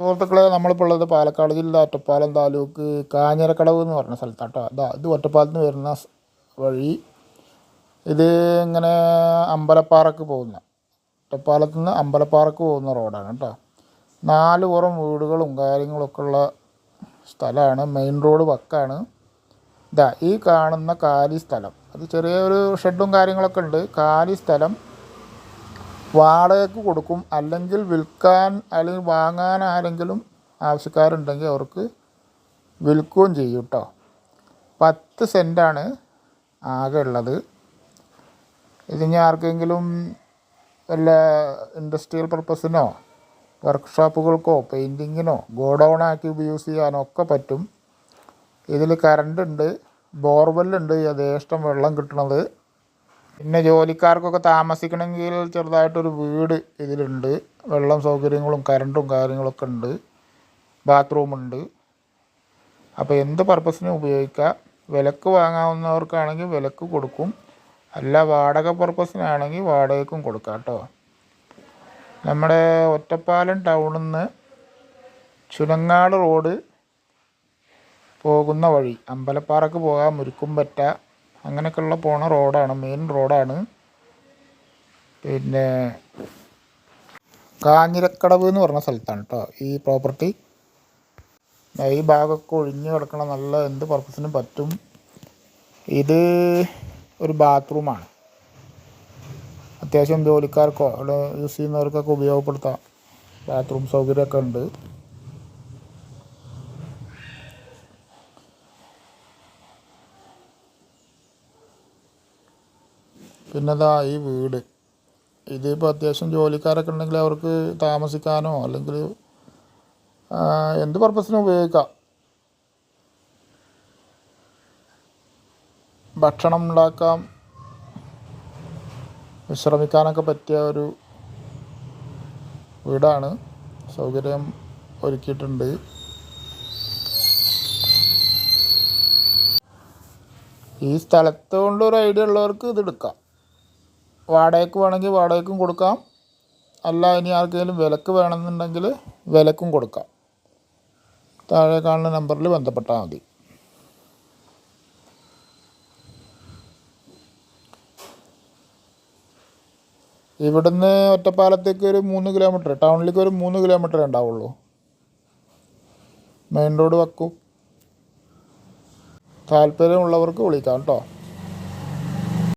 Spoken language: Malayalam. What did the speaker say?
സുഹൃത്തുക്കളെ നമ്മളിപ്പോൾ ഉള്ളത് പാലക്കാട് ജില്ല ഒറ്റപ്പാലം താലൂക്ക് കാഞ്ഞിരക്കടവ് എന്ന് പറഞ്ഞ സ്ഥലത്താണ് കേട്ടോ അതാ ഇത് ഒറ്റപ്പാലത്ത് നിന്ന് വരുന്ന വഴി. ഇത് ഇങ്ങനെ അമ്പലപ്പാറക്ക് പോകുന്ന ഒറ്റപ്പാലത്ത് നിന്ന് അമ്പലപ്പാറക്ക് പോകുന്ന റോഡാണ് കേട്ടോ. നാല് പുറം വീടുകളും കാര്യങ്ങളൊക്കെ ഉള്ള സ്ഥലമാണ്. മെയിൻ റോഡ് വക്കാണ്. ഇതാ ഈ കാണുന്ന കാലി സ്ഥലം അത് ചെറിയൊരു ഷെഡും കാര്യങ്ങളൊക്കെ ഉണ്ട്. കാലി സ്ഥലം വാടകയ്ക്ക് കൊടുക്കും. അല്ലെങ്കിൽ വിൽക്കാൻ അല്ലെങ്കിൽ വാങ്ങാൻ ആരെങ്കിലും ആവശ്യക്കാരുണ്ടെങ്കിൽ അവർക്ക് വിൽക്കുകയും ചെയ്യും കേട്ടോ പത്ത് സെന്റാണ് ആകെ ഉള്ളത്. ഇതിന് ആർക്കെങ്കിലും വല്ല ഇൻഡസ്ട്രിയൽ പർപ്പസിനോ വർക്ക്ഷോപ്പുകൾക്കോ പെയിന്റിങ്ങിനോ ഗോഡൗണാക്കി യൂസ് ചെയ്യാനോ ഒക്കെ പറ്റും. ഇതിൽ കറണ്ട് ഉണ്ട് ബോർവെല്ലുണ്ട് യഥേഷ്ടം വെള്ളം കിട്ടണത്. പിന്നെ ജോലിക്കാർക്കൊക്കെ താമസിക്കണമെങ്കിൽ ചെറുതായിട്ടൊരു വീട് ഇതിലുണ്ട്. വെള്ളം സൗകര്യങ്ങളും കറണ്ടും കാര്യങ്ങളൊക്കെ ഉണ്ട്. ബാത്റൂമുണ്ട് അപ്പോൾ എന്ത് പർപ്പസിനും ഉപയോഗിക്കാം. വിലക്ക് വാങ്ങാവുന്നവർക്കാണെങ്കിൽ വിലക്ക് കൊടുക്കും. അല്ല വാടക പർപ്പസിനാണെങ്കിൽ വാടകയ്ക്കും കൊടുക്കാം കേട്ടോ നമ്മുടെ ഒറ്റപ്പാലം ടൗണിൽ നിന്ന് ചുനങ്ങാട് റോഡ് പോകുന്ന വഴി അമ്പലപ്പാറക്ക് പോകാൻ മുരുക്കുംപറ്റ അങ്ങനെയൊക്കെയുള്ള പോണ റോഡാണ് മെയിൻ റോഡാണ്. പിന്നെ കാഞ്ഞിരക്കടവ് എന്ന് പറഞ്ഞ സ്ഥലത്താണ് കേട്ടോ ഈ പ്രോപ്പർട്ടി ഈ ഭാഗമൊക്കെ ഒഴിഞ്ഞ് കിടക്കണ നല്ല എന്ത് പർപ്പസിനും പറ്റും. ഇത് ഒരു ബാത്റൂമാണ് അത്യാവശ്യം ജോലിക്കാർക്കോ അവിടെ യൂസ് ചെയ്യുന്നവർക്കൊക്കെ ഉപയോഗപ്പെടുത്താം. ബാത്റൂം സൗകര്യമൊക്കെ ഉണ്ട്. പിന്നെ ദാ ഈ വീട്. ഇതിപ്പോൾ അത്യാവശ്യം ജോലിക്കാരൊക്കെ ഉണ്ടെങ്കിൽ അവർക്ക് താമസിക്കാനോ അല്ലെങ്കിൽ എന്ത് പർപ്പസിനും ഉപയോഗിക്കാം. ഭക്ഷണം ഉണ്ടാക്കാം. വിശ്രമിക്കാനൊക്കെ പറ്റിയ ഒരു വീടാണ്. സൗകര്യം ഒരുക്കിയിട്ടുണ്ട്. ഈ സ്ഥലത്ത് കൊണ്ട് ഐഡിയ ഉള്ളവർക്ക് ഇത് എടുക്കാം. വാടകയ്ക്ക് വേണമെങ്കിൽ വാടകയ്ക്കും കൊടുക്കാം. അല്ല ഇനി ആർക്കെങ്കിലും വിലക്ക് വേണമെന്നുണ്ടെങ്കിൽ വിലക്കും കൊടുക്കാം. താഴെ കാണുന്ന നമ്പറിൽ ബന്ധപ്പെട്ടാൽ മതി. ഇവിടുന്ന് ഒറ്റപ്പാലത്തേക്ക് ഒരു മൂന്ന് കിലോമീറ്റർ ടൗണിലേക്ക് ഒരു മൂന്ന് കിലോമീറ്റർ ഉണ്ടാവുള്ളൂ. മെയിൻ റോഡ് വക്കും. താല്പര്യമുള്ളവർക്ക് വിളിക്കാം കേട്ടോ.